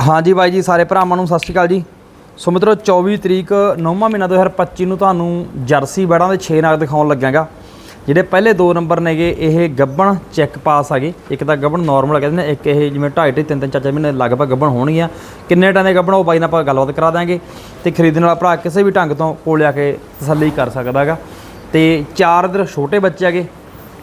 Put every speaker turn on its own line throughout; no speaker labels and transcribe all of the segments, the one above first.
ਹਾਂਜੀ ਬਾਈ ਜੀ, ਸਾਰੇ ਭਰਾਵਾਂ ਨੂੰ ਸਤਿ ਸ਼੍ਰੀ ਅਕਾਲ ਜੀ। ਸੋ ਮਿੱਤਰੋ 24 ਤਰੀਕ 9ਵਾਂ ਮਹੀਨਾ 2025 ਨੂੰ ਤੁਹਾਨੂੰ ਜਰਸੀ ਬੈੜਾਂ ਦੇ 6 ਨਗ ਦਿਖਾਉਣ ਲੱਗਾਗਾ ਜਿਹੜੇ ਪਹਿਲੇ ਦੋ ਨੰਬਰ ਨੇਗੇ, ਇਹ ਗੱਬਣ ਚੈੱਕ ਪਾਸ ਆਗੇ ਇੱਕ ਤਾਂ ਗੱਬਣ ਨਾਰਮਲ ਕਹਿੰਦੇ ਨੇ ਇੱਕ ਇਹ ਜਿਵੇਂ 2.5 3 3 4 ਮਹੀਨੇ ਲਗਭਗ ਗੱਬਣ ਹੋਣਗੀਆਂ। ਕਿੰਨੇ ਟਾਂ ਦੇ ਗੱਬਣ ਉਹ ਬਾਈ ਨਾਲ ਆਪਾਂ ਗੱਲਬਾਤ ਕਰਾ ਦਾਂਗੇ ਤੇ ਖਰੀਦਣ ਵਾਲਾ ਭਰਾ ਕਿਸੇ ਵੀ ਢੰਗ ਤੋਂ ਕੋਲ ਆ ਕੇ ਤਸੱਲੀ ਕਰ ਸਕਦਾ ਹੈਗਾ ਤੇ ਚਾਰ ਇਧਰ ਛੋਟੇ ਬੱਚੇ ਹੈਗੇ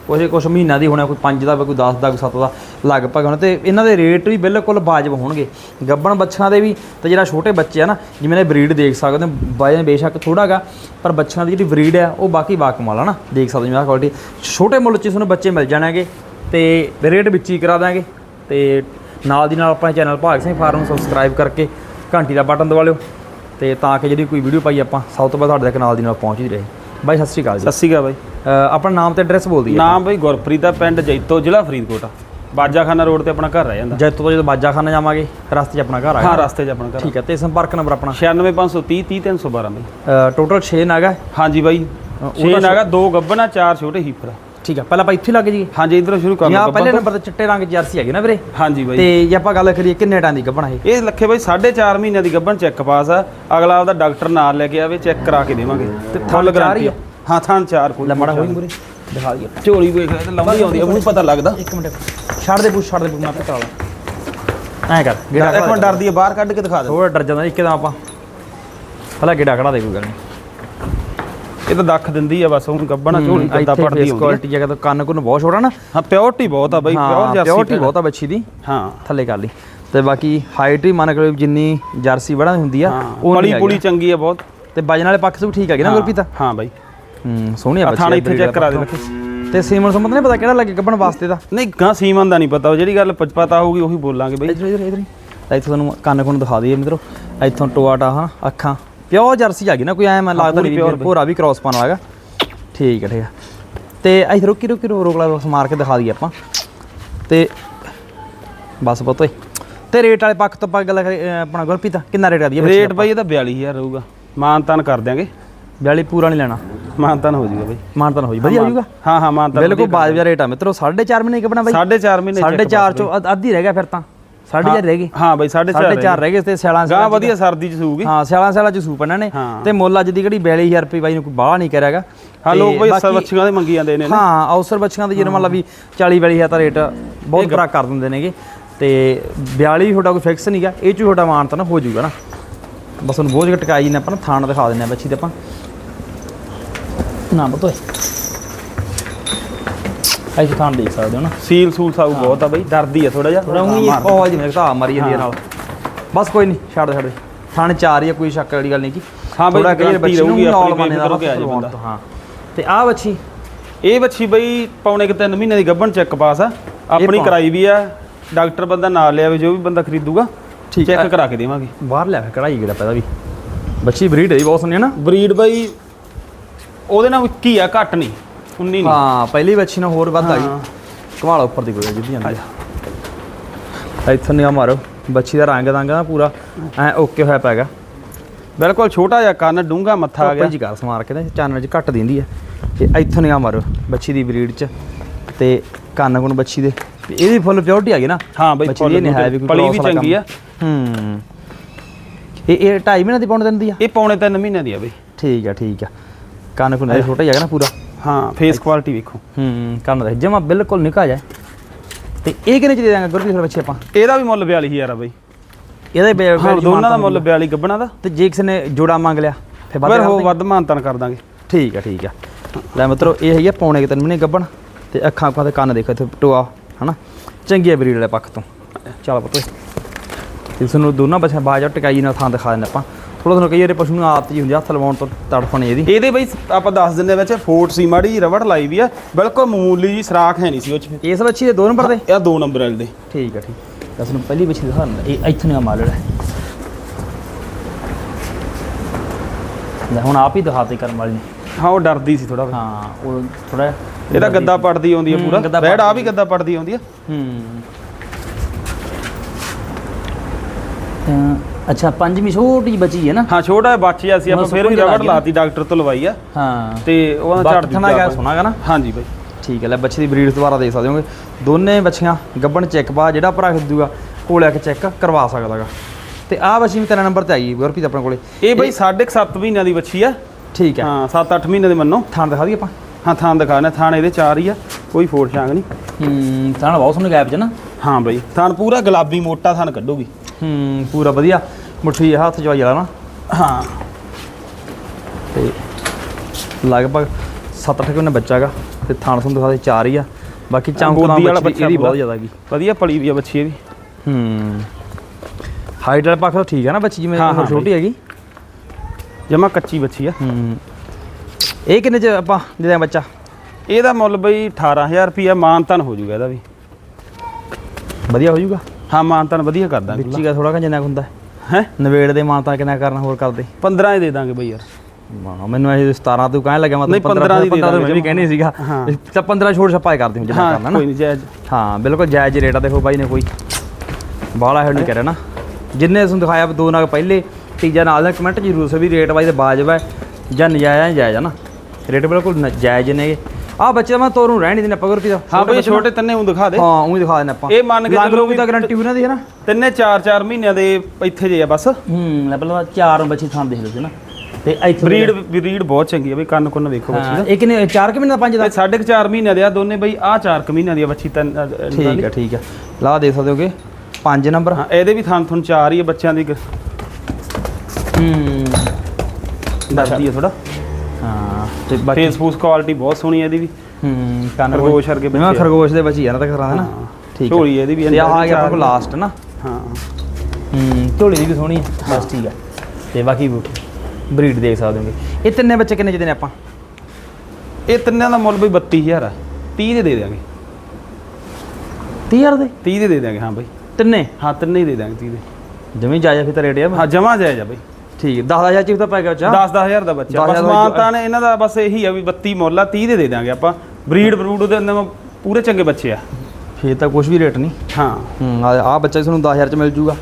ਕੁਝ ਕੁਛ ਮਹੀਨਾ ਦੀ ਹੋਣਾ, ਕੋਈ 5 ਦਾ, ਕੋਈ 10 ਦਾ, ਕੋਈ 7 ਦਾ, ਲਗਭਗ ਹੋਣਾ ਤੇ ਇਹਨਾਂ ਦੇ ਰੇਟ ਵੀ ਬਿਲਕੁਲ ਵਾਜਬ ਹੋਣਗੇ। ਗੱਬਣ ਬੱਚਿਆਂ ਦੇ ਵੀ ਤੇ ਜਿਹੜਾ ਛੋਟੇ ਬੱਚੇ ਆ ਨਾ, ਜਿਵੇਂ ਇਹ ਬਰੀਡ ਦੇਖ ਸਕਦੇ ਹੋ ਵਜਨ ਬੇਸ਼ੱਕ ਥੋੜਾ ਗਾ, ਪਰ ਬੱਚਿਆਂ ਦੀ ਜਿਹੜੀ ਬਰੀਡ ਹੈ ਉਹ ਬਾਕੀ ਬਾਕਮਾਲ ਹੈ ਨਾ, ਦੇਖ ਸਕਦੇ ਹੋ ਆਹ ਕੁਆਲਿਟੀ ਛੋਟੇ ਮੁੱਲ 'ਚ ਤੁਹਾਨੂੰ ਬੱਚੇ ਮਿਲ ਜਾਣਗੇ ਤੇ ਰੇਟ ਵਿੱਚ ਹੀ ਕਰਾ ਦਾਂਗੇ। ਤੇ ਨਾਲ ਦੀ ਨਾਲ ਆਪਣਾ ਚੈਨਲ ਭਾਗ ਸਿੰਘ ਫਾਰਮ ਨੂੰ ਸਬਸਕ੍ਰਾਈਬ ਕਰਕੇ ਘੰਟੀ ਦਾ ਬਟਨ ਦਬਾ ਲਿਓ। ਤੇ ਤਾਂ ਕਿ ਜਿਹੜੀ ਕੋਈ ਵੀਡੀਓ ਪਾਈ ਆਪਾਂ, ਸਭ ਤੋਂ ਪਹਿਲਾਂ ਤੁਹਾਡੇ ਤੱਕ ਨਾਲ ਦੀ ਨਾਲ ਪਹੁੰਚਦੀ ਰਹੇ। ਬਾਈ, ਸਤਿ ਸ਼੍ਰੀ ਅਕਾਲ ਜੀ।
ਸਤਿ ਸ਼੍ਰੀ ਅਕਾਲ ਬਾਈ।
ਆਪਣਾ ਨਾਮ ਤੇ ਐਡਰੈਸ ਬੋਲ ਦਈਏ
ਨਾਮ ਬਾਈ ਗੁਰਪ੍ਰੀਤ ਦਾ ਪਿੰਡ ਜੈਤੋ ਜ਼ਿਲ੍ਹਾ ਫਰੀਦਕੋਟ ਆ। ਬਾਜਾਖਾਨਾ ਰੋਡ ਤੇ ਆਪਣਾ ਘਰ ਰਹਿ ਜਾਂਦਾ।
ਜੈਤੋ ਤੋਂ ਜਦੋਂ ਬਾਜਾਖਾਨਾ ਜਾਵਾਂਗੇ ਰਸਤੇ 'ਚ ਆਪਣਾ ਘਰ ਆ
ਹਾਂ ਰਸਤੇ 'ਚ ਆਪਣਾ ਘਰ
ਠੀਕ ਹੈ ਤੇ ਸੰਪਰਕ ਨੰਬਰ ਆਪਣਾ?
96530 30312 ਬਾਈ।
ਟੋਟਲ 6 ਨਾਗਾ
ਹਾਂਜੀ ਬਾਈ ਛੇ ਨਾਗਾ ਦੋ ਗੱਬਣਾ ਚਾਰ ਛੋਟੇ ਹੀਫਰ
ਠੀਕ ਹੈ ਪਹਿਲਾਂ ਆਪਾਂ ਇੱਥੇ ਲੱਗ ਜੀ
ਹਾਂਜੀ ਇਧਰੋਂ ਸ਼ੁਰੂ ਕਰ ਲਓ
ਪਹਿਲੇ ਨੰਬਰ ਤੇ ਚਿੱਟੇ ਰੰਗ ਜਰਸੀ ਹੈਗੀ ਨਾ ਵੀਰੇ।
ਹਾਂਜੀ ਬਾਈ।
ਤੇ ਜੇ ਆਪਾਂ ਗੱਲ ਕਰੀਏ ਕਿੰਨੇ ਟਾਂ ਦੀ ਗੱਭਣਾ ਇਹ?
ਇਹ ਲੱਖੇ ਬਾਈ 4.5 ਮਹੀਨਿਆਂ ਦੀ ਗੱਬਣ ਚੈੱਕ ਪਾਸ ਆ। ਅਗਲਾ ਆਪਦਾ ਡਾਕਟਰ ਨਾਲ ਲੈ ਕੇ ਆਵੇ ਚੈੱਕ ਕਰਾ ਕੇ ਦੇਵਾਂਗੇ। ਤੇ
ਥਣ ਚਾਰ ਹੀ ਆ?
ਹਾਂ ਥਾਂ ਚਾਰ ਕੋਈ
ਮਾੜਾ ਹੋਈ ਮੂਰੇ। ਦਿਖਾ ਦਈਏ।
ਝੋਲੀ ਵੇਖ ਲੈ ਲੰਬੀ ਆਉਂਦੀ ਆ ਮੈਨੂੰ ਪਤਾ ਲੱਗਦਾ।
ਇੱਕ ਮਿੰਟ ਛੱਡ ਦੇ ਪੁੱਛ ਛੱਡ ਦੇ ਪੁੱਛ ਮੈਂ ਕਰਾ ਲਾਂ। ਐਂ ਕਰ ਗੇੜਾ
ਇੱਕ ਮਿੰਟ ਡਰਦੀ ਆ ਬਾਹਰ ਕੱਢ ਕੇ ਦਿਖਾ ਦੇ।
ਥੋੜਾ ਡਰ ਜਾਂਦਾ ਇੱਕਦਮ ਆਪਾਂ। ਪਹਿਲਾਂ ਗੇੜਾ ਖੜਾ ਦੇ ਕੋਈ ਗੱਲ ਨਹੀਂ
ਇਹ ਤਾਂ ਦੱਖ ਦਿੰਦੀ ਆ ਬਸ ਹੁਣ ਗੱਬਣਾ ਝੋਲੀ ਕਿੱਦਾਂ ਪੜਦੀ ਹੁੰਦੀ ਆ।
ਕੁਆਲਿਟੀ ਜਗ੍ਹਾ ਤੋਂ ਕੰਨ ਕੁੰਨ ਬਹੁਤ ਛੋਟਾ ਨਾ।
ਹਾਂ ਪਿਓਰਟੀ ਬਹੁਤ ਆ ਬਾਈ ਪਿਓਰ
ਹਾਂ
ਜਰਸੀ
ਪਿਓਰਟੀ ਬਹੁਤ ਆ ਬੱਚੀ ਦੀ।
ਹਾਂ।
ਥੱਲੇ ਕਰ ਲਈ। ਤੇ ਬਾਕੀ ਹਾਈਟ ਵੀ ਮੰਨ ਕੇ ਜਿੰਨੀ ਜਰਸੀ ਬੜਾ ਹੁੰਦੀ ਆ ਉਹ
ਪਲੀ ਪੁਲੀ ਚੰਗੀ ਆ ਬਹੁਤ।
ਤੇ ਵਜਨ ਵਾਲੇ ਪੱਖ ਤੋਂ ਠੀਕ ਹੈਗੇ ਨਾ ਗੁਰਪ੍ਰੀਤ?
ਹਾਂ ਬਾਈ।
ਹੂੰ ਸੋਹਣੀ ਆ ਬੱਚੀ
ਥਾਣਾ ਇੱਥੇ ਚੈੱਕ ਕਰਾ ਦੇ
ਪੱਖ ਤੋਂ। ਸੀਮਨ ਸੰਬੰਧ ਨਹੀਂ ਪਤਾ ਕਿਹੜਾ ਲੱਗੇ ਗੱਬਣ ਵਾਸਤੇ ਦਾ?
ਨਹੀਂ ਗਾਂ ਸੀਮਨ ਦਾ ਨਹੀਂ ਪਤਾ ਉਹ ਜਿਹੜੀ ਗੱਲ ਪਤਾ ਹੋਊਗੀ ਉਹੀ ਬੋਲਾਂਗੇ ਬਾਈ।
ਇਧਰ ਇਧਰ ਇਧਰ। ਇੱਥੇ ਤੁਹਾਨੂੰ ਕੰਨ ਕੁੰਨ ਦਿਖਾ ਦਈਏ ਮਿੱਤਰੋ। ਇੱਥੋਂ ਟੋਆਟਾ ਹਾਂ ਅੱਖਾਂ। ਪਿਓਰ ਜਰਸੀ ਆ ਗਈ ਨਾ ਕੋਈ ਐ ਮੈਂ ਲੱਗਦਾ ਨਹੀਂ
pure
ਪੂਰਾ ਵੀ ਕ੍ਰਾਸ ਪਾਣ ਵਾਲਾ ਹੈਗਾ। ਠੀਕ ਹੈ ਠੀਕ ਹੈ ਤੇ ਇੱਥੇ ਰੁਕੀ ਰੁਕੀ ਰੋ- ਰੋਕ ਲਾ ਬਸ ਮਾਰ ਕੇ ਦਿਖਾ ਦਈਏ ਆਪਾਂ। ਤੇ ਬਸ ਪੁੱਤ ਓਏ। ਤੇ ਰੇਟ ਵਾਲੇ ਪੱਖ ਤੋਂ ਆਪਾਂ ਗੱਲ ਆਪਣਾ ਗੁਰਪ੍ਰੀਤ ਕਿੰਨਾ ਰੇਟ ਆ ਦਈਏ
ਰੇਟ ਬਾਈ ਇਹਦਾ 42000 ਰਹੂਗਾ ਮਾਨਤਾਨ ਕਰ ਦਿਆਂਗੇ।
42 ਪੂਰਾ ਨਹੀਂ ਲੈਣਾ।
ਮਾਨਤਾਨ ਹੋ ਜਾਊਗਾ ਬਾਈ।
ਮਾਨਤਨ ਹੋਈ ਵਧੀਆ ਹੋ ਜਾਊਗਾ?
ਹਾਂ ਹਾਂ ਮਾਨਤਾਨ
ਬਿਲਕੁਲ ਬਾਜਵਾ ਰੇਟ ਆ ਮਿੱਤਰੋ 4.5 ਮਹੀਨੇ ਕੱਪਣਾ ਬਾਈ?
4.5 ਮਹੀਨੇ check
4.5 ਚੋਂ ਅੱਧ- ਰਹਿ ਗਿਆ ਫਿਰ ਤਾਂ। 4.5 ਰਹਿ ਗਈ
ਹਾਂ ਬਾਈ 4.5
4.5 ਰਹਿ ਗਏ। ਤੇ ਸਿਆਲਾਂ
ਗਾਂ ਵਧੀਆ ਸਰਦੀ ਚ ਸੂਗੀ
ਹਾਂ ਸਿਆਲਾਂ ਸਿਆਲਾਂ ਚ ਸੂਪ ਇਹਨਾਂ ਨੇ
ਹਾਂ।
ਤੇ ਮੁੱਲ ਅੱਜ ਦੀ ਕਿਹੜੀ 42000 ਰੁਪਏ ਬਾਈ ਨੂੰ ਕੋਈ ਬਾਹਲਾ ਨਹੀਂ ਕਰਿਆਗਾ
ਹਾਂ ਲੋਕ ਬਾਈ ਸਰਵੱਛੀਆਂ ਦੇ ਮੰਗੀ ਜਾਂਦੇ ਨੇ
ਹਾਂ ਅਵਸਰ ਬੱਚਿਆਂ ਦੇ ਜਿਹੜਾ ਮੰਨ ਲਾ ਵੀ 40 42000 ਦਾ ਰੇਟ ਬਹੁਤ ਬੜਾ ਕਰ ਦਿੰਦੇ ਨੇਗੇ। ਤੇ 42 ਤੁਹਾਡਾ ਕੋਈ ਫਿਕਸ ਨਹੀਂਗਾ ਇਹ ਚ ਤੁਹਾਡਾ ਮਾਨ ਤਾਂ ਨਾ ਹੋ ਜਾਊਗਾ ਨਾ। ਬਸ ਉਹਨੂੰ ਬੋਝ ਘਟਕਾਈ ਨੇ ਆਪਾਂ ਥਾਣ ਦਿਖਾ ਦਿੰਨੇ ਆ ਬੱਚੀ ਤੇ ਆਪਾਂ। ਨਾ ਬਤੋਏ ਐਸੇ ਥਾਣ ਦੇਖ ਸਕਦੇ ਹੋ ਨਾ।
ਸੀਲ ਸੂਲ ਸਾਊ ਬਹੁਤ ਆ ਬਾਈ। ਡਰਦੀ ਆ ਥੋੜਾ ਜਿਹਾ।
ਥੋੜਾ ਉਹੀ ਉਹ ਜਿਵੇਂ ਘਾ ਮਾਰੀ ਜਾਂਦੀ ਹੈ। ਨਾਲ। ਬਸ ਕੋਈ ਨਹੀਂ ਛੱਡ ਛੱਡ। ਦੇ। ਥਣ ਚਾਰ ਹੀ ਆ ਕੋਈ ਸ਼ੱਕ ਵਾਲੀ ਗੱਲ ਨਹੀਂ ਕੀ।
ਹਾਂ ਬਈ,
ਕਈ
guarantee
ਬੱਚੇ ਨੂੰ
ਰਹੂਗੀ,
ਨਾਲ
ਆਪਣੀ
ਬੰਨੇ ਦਾ
ਬੇਫਿਕਰ ਹੋ ਕੇ ਆ ਜਾਏ ਬੰਦਾ।
ਤੋਂ, ਹਾਂ। ਤੇ ਆਹ ਬੱਚੀ।
ਇਹ ਬੱਚੀ ਬਈ ਪੌਣੇ ਕਿ 3 ਮਹੀਨੇ ਦੀ ਗੱਭਣ ਚੈੱਕ ਪਾਸ ਆ। ਆਪਣੀ
ਪਾ-
ਕਰਾਈ ਵੀ ਆ। ਡਾਕਟਰ ਬੰਦਾ ਨਾਲ ਲਿਆਵੇ ਜੋ ਵੀ ਬੰਦਾ ਖਰੀਦੂਗਾ
ਠੀਕ
ਚੈੱਕ
ਹੈ।
ਕਰਾ ਕੇ ਦੇਵਾਂਗੇ।
ਬਾਹਰ ਲਿਆ ਕੇ ਕਢਾਈ ਗਿਆ ਪੈਦਾ ਵੀ। ਬੱਚੀ ਬਰੀਡ ਹੈ ਜੀ, ਬਹੁਤ ਸੋਹਣੀ ਹੈ ਨਾ।
ਬਰੀਡ ਬਈ ਉਹਦੇ ਨਾਲ ਕੀ ਆ ਘੱਟ ਨਹੀਂ 19 ਨਹੀਂ।
ਹਾਂ ਪਹਿਲੀ ਬੱਚੀ ਨਾਲ ਹੋਰ ਵੱਧ ਆ ਗਈ
ਹਾਂ।
ਕਮਾਲ ਉੱਪਰ ਦੀ ਕੋਈ ਜਿੱਦੀ ਜਾਂਦੀ ਆ। ਇੱਥੋਂ ਨਿਗਾ ਮਾਰੋ ਬੱਚੀ ਦਾ ਰੰਗ ਨਾ ਪੂਰਾ ਐ ਓਕੇ ਹੋਇਆ ਪੈਗਾ
ਬਿਲਕੁਲ ਛੋਟਾ ਜਿਹਾ ਕੰਨ ਡੂੰਗਾ ਮੱਥਾ ਆ ਗਿਆ।
ਜੀ ਗੱਲ ਸਮਾਰ ਕੇ ਨਾ ਚਾਨਣ ਚ ਘੱਟ ਦਿੰਦੀ ਆ। ਤੇ ਇੱਥੋਂ ਨਿਗਾ ਮਾਰੋ ਬੱਚੀ ਦੀ ਬਰੀਡ ਚ। ਤੇ ਕੰਨ ਗੁਣ ਬੱਚੀ ਦੇ। ਇਹਦੀ ਫੁੱਲ ਪਿਓਰਟੀ ਆ ਗਈ ਨਾ।
ਹਾਂ ਬਈ
ਬੱਚੀ ਦੀ ਇਹ ਨਹੀਂ ਹੈ ਵੀ ਕੋਈ
ਪਲੀ ਵੀ ਚੰਗੀ ਆ।
ਹੂੰ। ਇਹ ਇਹ 2.5 ਮਹੀਨੇ ਦੀ ਪਾਉਣ ਦਿੰਦੀ ਆ?
ਇਹ ਪੌਣੇ 3 ਮਹੀਨਿਆਂ ਦੀ ਆ ਬਈ।
ਠੀਕ ਆ ਠੀਕ ਆ। ਕੰਨ ਕੁਨ ਇਹ ਛੋਟਾ ਹੀ ਹੈਗਾ ਨਾ ਪੂਰਾ।
ਹਾਂ ਫੇਸ ਕੁਆਲਿਟੀ ਵੇਖੋ।
ਹੂੰ ਕੰਨ ਦਾ। ਜਮਾ ਬਿਲਕੁਲ ਨਿਕਾ ਜਾਏ ਤੇ ਇਹ ਕਿੰਨੇ ਚ ਦੇ ਦਾਂਗੇ ਗੁਰਪ੍ਰੀਤ ਬੱਚੇ ਆਪਾਂ?
ਇਹਦਾ ਵੀ ਮੁੱਲ 42000 ਆ ਬਈ।
ਇਹਦਾ ਵੀ
ਹਾਂ ਦੋਨਾਂ ਦਾ ਮੁੱਲ 42 ਗੱਬਣਾ ਦਾ।
ਤੇ ਜੇ ਕਿਸੇ ਨੇ ਜੋੜਾ ਮੰਗ ਲਿਆ ਫਿਰ ਵੱਧ
ਹੋ? ਵੱਧ ਮਾਨਤਨ ਕਰ ਦਾਂਗੇ।
ਠੀਕ ਆ ਠੀਕ ਆ। ਲੈ ਮਿੱਤਰੋ ਇਹ ਹੈਗੀ ਆ ਪੌਣੇ ਕੁ ਤਿੰਨ ਮਹੀਨੇ ਗੱਬਣ ਤੇ ਅੱਖਾਂ ਅੱਖਾਂ ਤੇ ਕੰਨ ਦੇਖੋ ਇੱਥੇ ਟੋਆ ਹਨਾ? ਚੰਗੀ ਬਰੀਡ ਵਾਲੇ ਪੱਖ ਤੋਂ। ਚੱਲ ਪੁੱਤ ਇਸ ਨੂੰ ਦੋਨਾਂ ਬੱਚਿਆਂ ਬਾਜਾ ਟਿਕਾਈ ਨਾਲ ਥਾਂ ਦਿਖਾ ਦਿੰਦੇ ਆਪਾਂ। ਥੋੜਾ ਥੋੜਾ ਕਈ ਵਾਰੀ ਪਸ਼ੂ ਨੂੰ ਆਦਤ ਜੀ ਹੁੰਦੀ ਆ ਹੱਥ ਲਵਾਉਣ ਤੋਂ ਤੜਫਣ ਇਹਦੀ।
ਇਹਦੇ ਬਈ ਆਪਾਂ ਦੱਸ ਦਿੰਦੇ ਵਿੱਚ ਫੋਰਟ ਸੀ ਮਾੜੀ ਰਬੜ ਲਾਈ ਵੀ ਆ ਬਿਲਕੁਲ ਮਾਮੂਲੀ ਜੀ ਸਰਾਖ ਹੈ ਨਹੀਂ ਸੀ ਉਹ ਚ।
ਇਸ ਬੱਚੀ ਦੇ ਦੋ ਨੰਬਰ ਦੇ?
ਇਹ ਦੋ ਨੰਬਰ ਵਾਲੇ ਦੇ।
ਠੀਕ ਆ ਠੀਕ ਦਸ ਨੂੰ ਪਹਿਲੀ ਬੱਚੀ ਦਿਖਾ ਦਿੰਦਾ। ਇਹ ਇੱਥੇ ਨੇ ਮਾਲ ਰਿਹਾ ਲੈ ਹੁਣ ਆਪ ਹੀ ਦਿਖਾਤੇ ਕਰਮ ਵਾਲੀ ਨੇ।
ਹਾਂ ਉਹ ਡਰਦੀ ਸੀ ਥੋੜਾ
ਹਾਂ ਉਹ ਥੋੜਾ
ਇਹਦਾ ਗੱਦਾ ਪੜਦੀ ਆਉਂਦੀ ਆ
ਹੂੰ,
ਪੂਰਾ। ਬੈਡ ਆ ਵੀ ਗੱਦਾ ਪੜਦੀ ਆਉਂਦੀ ਆ।
ਹੂੰ। ਤਾਂ ਅੱਛਾ ਪੰਜਵੀਂ ਛੋਟੀ ਬਚੀ ਹੈ ਨਾ?
ਹਾਂ ਛੋਟਾ ਬੱਚਾ ਸੀ ਆਪਾਂ ਫਿਰ ਵੀ
ਗਿਆ।
ਲਾਤੀ ਡਾਕਟਰ ਤੋਂ ਲਵਾਈ ਆ।
ਹਾਂ।
ਤੇ ਉਹਦਾ ਝੜ
ਬੱਠਣਾ ਗਿਆ ਸੋਨਾਗਾ ਨਾ।
ਹਾਂਜੀ ਬਾਈ।
ਠੀਕ ਹੈ ਲੈ ਬੱਚੇ ਦੀ ਬਰੀਡ ਦੁਬਾਰਾ ਦੇਖ ਸਕਦੇ ਹੋਗੇ। ਦੋਨੇ ਬੱਚੀਆਂ ਗੱਬਣ ਚੈੱਕ ਪਾ ਜਿਹੜਾ ਭਰਾ ਖਰੀਦੂਗਾ ਕੋਲੇ ਆ ਕੇ ਚੈੱਕ ਕਰਵਾ ਸਕਦਾਗਾ ਤੇ ਆਹ ਬੱਚੀ ਵੀ ਤੇਰਾ ਨੰਬਰ ਤੇ ਆਈ ਗੁਰਪ੍ਰੀਤ ਆਪਣੇ ਕੋਲੇ।
ਇਹ ਬਈ 7.5 ਮਹੀਨਿਆਂ ਦੀ ਬੱਚੀ ਆ।
ਠੀਕ ਹੈ।
ਹਾਂ 7-8 ਮਹੀਨੇ ਦੇ ਮੰਨੋ।
ਥਾਂ ਦਿਖਾ ਦਈਏ ਆਪਾਂ।
ਹਾਂ ਥਾਂ ਦਿਖਾਣਾ ਥਾਂ ਇਹਦੇ ਚਾਰ ਹੀ ਆ ਕੋਈ ਫੋੜ ਛਾਂਗ ਨਹੀਂ।
ਹੂੰ ਥਾਂ ਬਹੁਤ ਸੋਹਣੇ ਗੈਪ ਚ ਨਾ।
ਹਾਂ ਬਈ ਥਾਂ ਪੂਰਾ ਗੁਲਾਬੀ ਮੋਟਾ ਥਾਂ ਕੱਢੂਗੀ।
ਹੂੰ ਪੂਰਾ ਵਧੀਆ। ਮੁੱਠੀ ਆ ਹੱਥ ਜਵਾਈ ਵਾਲਾ ਨਾ।
ਹਾਂ।
ਤੇ ਲਗਭਗ 7-8 ਕਿਲੋ ਨੇ ਬੱਚਾਗਾ ਤੇ ਥਾਣ ਸੁਣ ਦਿਖਾ ਦੇ ਚਾਰ ਹੀ ਆ। ਬਾਕੀ ਦਾ
ਵਾਲਾ
ਬੱਚੀ ਇਹਦੀ
ਬੱਚਾ
ਬਹੁਤ ਜ਼ਿਆਦਾ ਗਈ
ਵਧੀਆ ਪਲੀ ਵੀ ਆ ਬੱਚੀ ਇਹ ਵੀ
ਹੂੰ। ਹਾਈਟ ਵਾਲੇ ਪੱਖ ਤੋਂ ਠੀਕ ਹੈ ਨਾ ਬੱਚੀ ਜਿਵੇਂ ਛੋਟੀ ਹੈਗੀ।
ਜਮਾ ਕੱਚੀ ਬੱਚੀ ਆ।
ਹੂੰ। ਇਹ ਕਿੰਨੇ ਚ ਆਪਾਂ ਦੇ ਦਾਂ ਬੱਚਾ?
ਇਹਦਾ ਮੁੱਲ ਬਈ 18000 ਰੁਪਿਆ ਮਾਨਤਨ ਹੋ ਜਾਊਗਾ ਇਹਦਾ ਵੀ।
ਵਧੀਆ ਹੋ ਜਾਊਗਾ
ਹਾਂ ਮਾਨਤਨ ਵਧੀਆ ਕਰ ਦਾਂਗੇ।
ਵਿੱਚੀ ਦਾ ਥੋੜਾ ਜਿੰਨਾ ਕੁ ਹੁੰਦਾ।
ਹੈ
ਨਵੇੜ ਦੇ ਮਾਂ ਤਾਂ ਕਿੰਨਾ ਕਰਨਾ ਹੋਰ ਕਰਦੇ?
15 ਹੀ ਦੇ ਦਾਂਗੇ ਬਈ ਯਾਰ।
ਮਾਂ ਮੈਨੂੰ ਇਹ 17 ਤੂੰ ਕਹਿਣ ਲੱਗਿਆ ਮਤਲਬ
15 ਦੀ ਦੇ
15 ਮੈਂ ਵੀ
ਦਾਂਗੇ
ਕਹਿਣੀ ਸੀਗਾ।
ਹਾਂ।
ਤਾਂ 15 ਛੋੜ ਛਪਾਏ ਕਰਦੇ ਹਾਂ ਜਿੰਨਾ
ਹਾਂ
ਕਰਨਾ ਨਾ।
ਕੋਈ ਨਹੀਂ ਜਾਇਜ਼
ਹਾਂ ਬਿਲਕੁਲ ਜਾਇਜ਼ ਰੇਟ ਆ ਦੇਖੋ ਬਾਈ ਨੇ ਕੋਈ ਬਾਹਲਾ ਹੈ? ਨਹੀਂ ਕਰਿਆ ਨਾ। ਜਿੰਨੇ ਤੁਹਾਨੂੰ ਦਿਖਾਇਆ ਦੋ ਨਾਗ ਪਹਿਲੇ ਤੀਜਾ ਨਾਲ ਦਾ ਕਮੈਂਟ ਜ਼ਰੂਰ ਸੇ ਵੀ ਰੇਟ ਬਾਜਬ ਹੈ ਜਾਂ ਨਜਾਇਜ਼ ਹੈ ਜਾਇਜ਼ ਆ ਨਾ। ਰੇਟ ਬਿਲਕੁਲ ਨਜਾਇਜ਼ ਨੇ ਆ ਬੱਚੇ ਦਾ ਮੈਂ ਤੋਰੂ ਰਹਿਣ ਨਹੀਂ ਦੇਣਾ ਪਗਰ ਦਾ।
ਹਾਂ ਬਈ ਛੋਟੇ ਤਿੰਨੇ ਨੂੰ ਦਿਖਾ ਦੇ।
ਹਾਂ ਉਹੀ ਦਿਖਾ ਦੇਣਾ ਆਪਾਂ।
ਇਹ ਮੰਨ ਕੇ ਚੱਲੋ
ਵੀ ਤਾਂ ਗਾਰੰਟੀ ਉਹਨਾਂ ਦੀ ਹੈ ਨਾ।
ਤਿੰਨੇ 4-4 ਮਹੀਨਿਆਂ ਦੇ ਇੱਥੇ ਜੇ ਆ ਬਸ।
ਹੂੰ ਪਹਿਲਾਂ ਚਾਰ ਬੱਚੇ ਥਾਂ ਦੇਖ ਲਓ ਸੀ ਨਾ। ਤੇ ਇੱਥੇ
ਬਰੀਡ ਬਰੀਡ ਬਹੁਤ ਚੰਗੀ ਆ ਬਈ ਕੰਨ ਕੁੰਨ ਵੇਖੋ ਬੱਚੀ ਦਾ।
ਇਹ ਕਿੰਨੇ ਚਾਰ ਕਿ ਮਹੀਨੇ ਦਾ ਪੰਜ ਦਾ।
ਇਹ ਸਾਢੇ ਕੁ ਚਾਰ ਮਹੀਨਿਆਂ ਦੇ ਆ ਦੋਨੇ ਬਈ ਆ 4 ਮਹੀਨਿਆਂ ਦੀ ਆ ਬੱਚੀ ਅ,
ਠੀਕ ਹੈ ਠੀਕ ਹੈ ਲਾ ਦੇ ਸਕਦੇ ਹੋਗੇ? ਪੰਜ ਨੰਬਰ।
ਹਾਂ ਇਹਦੇ ਵੀ ਥਾਂ ਥੁਣ ਚਾਰ ਹੀ ਆ ਬੱਚਿਆਂ ਦੀ
ਹੂੰ।
ਦੱਸਦੀ ਆ ਥੋੜਾ
ਹਾਂ ਤੇ ਬਾਕੀ
ਫੇਸ ਫੂਸ ਕੁਆਲਿਟੀ ਬਹੁਤ ਸੋਹਣੀ ਆ ਇਹਦੀ ਵੀ।
ਹੂੰ
ਖਰਗੋਸ਼ ਵਰਗੇ
ਮੈਂ
ਬੱਚੇ ਆ।
ਖਰਗੋਸ਼ ਦੇ ਬੱਚੀ ਯਾਰ ਤੱਕ ਕਰਾਂ ਨਾ।
ਹਾਂ।
ਠੀਕ
ਝੋਲੀ ਇਹਦੀ ਵੀ
ਤੇ ਆਹ ਆ ਗਿਆ
ਚਾਰ
ਆਪਣੇ ਲਾਸਟ ਨਾ।
ਹਾਂ।
ਹੂੰ ਝੋਲੀ ਦੀ ਵੀ ਸੋਹਣੀ ਹੈ ਬਸ ਠੀਕ ਹੈ ਤੇ ਬਾਕੀ ਬਰੀਡ ਦੇਖ ਸਕਦੇ ਹੋਗੇ। ਇਹ ਤਿੰਨੇ ਬੱਚੇ ਕਿੰਨੇ ਜਿਹਦੇ ਨੇ ਆਪਾਂ?
ਇਹ ਤਿੰਨਾਂ ਦਾ ਮੁੱਲ ਬਈ 32000 ਆ। 30 ਦੇ ਦੇ ਦਿਆਂਗੇ।
30000 ਦੇ?
30 ਦੇ ਦੇ ਦਿਆਂਗੇ ਹਾਂ ਬਈ।
ਤਿੰਨੇ?
ਹਾਂ ਤਿੰਨੇ ਹੀ ਦੇ ਦਿਆਂਗੇ 30 ਦੇ।
ਜਮੀ ਜਾਇਜ਼ ਫਿਰ ਤਾਂ ਰੇਟ ਆ।
ਹਾਂ ਜਮਾ ਜਾਇਜ਼ ਆ ਬਈ।
ਠੀਕ 10000 ਚ ਤਾਂ ਪੈ ਗਿਆ ਬੱਚਾ।
10-10000 ਦਾ ਬੱਚਾ।
10,000
ਬਸ
ਦਾ
ਮਾਨਤਾ ਨੇ ਇਹਨਾਂ ਦਾ ਬਸ ਇਹੀ ਆ ਵੀ 32 ਮੁੱਲ ਆ 30 ਦੇ ਦੇ ਦਿਆਂਗੇ ਆਪਾਂ। ਬਰੀਡ ਬਰੂਡ ਦੇ ਅੰਦਰ ਪੂਰੇ ਚੰਗੇ ਬੱਚੇ ਆ।
ਫੇਰ ਤਾਂ ਕੁਝ ਵੀ ਰੇਟ ਨਹੀਂ।
ਹਾਂ।
ਆ ਆਹ ਬੱਚਾ ਤੁਹਾਨੂੰ 10000 ਚ ਮਿਲ ਜੂਗਾ।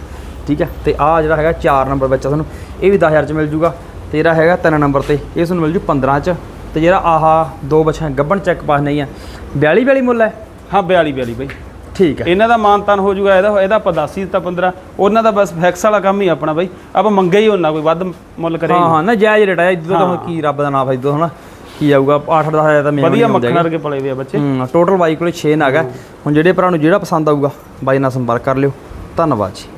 ਠੀਕ ਹੈ। ਤੇ ਆ ਜਿਹੜਾ ਹੈਗਾ 4 ਨੰਬਰ ਬੱਚਾ ਤੁਹਾਨੂੰ ਇਹ ਵੀ 10000 ਚ ਮਿਲ ਜੂਗਾ। ਤੇਰਾ ਹੈਗਾ 3 ਨੰਬਰ ਤੇ ਇਹ ਤੁਹਾਨੂੰ ਮਿਲ ਜੂ 15 ਚ। ਤੇ ਜਿਹੜਾ ਆਹਾ ਦੋ ਬੱਚਾ ਗੱਬਣ ਚੈੱਕ ਪਾਸ ਨਹੀਂ ਆ। 42 42 ਮੁੱਲ ਹੈ।
ਹਾਂ 42 42 ਬਈ।
ਠੀਕ ਹੈ।
ਇਹਨਾਂ ਦਾ ਮਾਨਤਾਨ ਹੋ ਜਾਊਗਾ ਇਹਦਾ ਇਹਦਾ ਆਪਾਂ 10 ਹੀ ਦਿੱਤਾ 15 ਉਹਨਾਂ ਦਾ ਬਸ ਫੈਕਸ ਵਾਲਾ ਕੰਮ ਹੀ ਆਪਣਾ ਬਈ। ਆਪਾਂ ਮੰਗੇ ਹੀ ਉਹਨਾਂ ਕੋਈ ਵੱਧ ਮੁੱਲ ਕਰੇ
ਹਾਂ ਹਾਂ ਨਾ ਜਾਇਜ਼ ਰੇਟ ਆ ਇਦੋਂ ਤਾਂ ਕੀ ਰੱਬ ਦਾ ਨਾਮ ਹੈ ਇਦੋਂ ਹਨਾ। ਕੀ ਆਊਗਾ 8 10000 ਤਾਂ ਮਿਲ
ਵਧੀਆ ਮੱਖਣ ਵਰਗੇ ਪਲੇ ਵੇ ਆ ਬੱਚੇ।
ਹੂੰ ਟੋਟਲ ਬਾਈ ਕੋਲੇ 6 ਨਗ ਹੈ। ਹੁਣ ਜਿਹੜੇ ਭਰਾ ਨੂੰ ਜਿਹੜਾ ਪਸੰਦ ਆਊਗਾ ਬਾਈ ਨਾਲ ਸੰਪਰਕ ਕਰ ਲਿਓ। ਧੰਨਵਾਦ ਜੀ।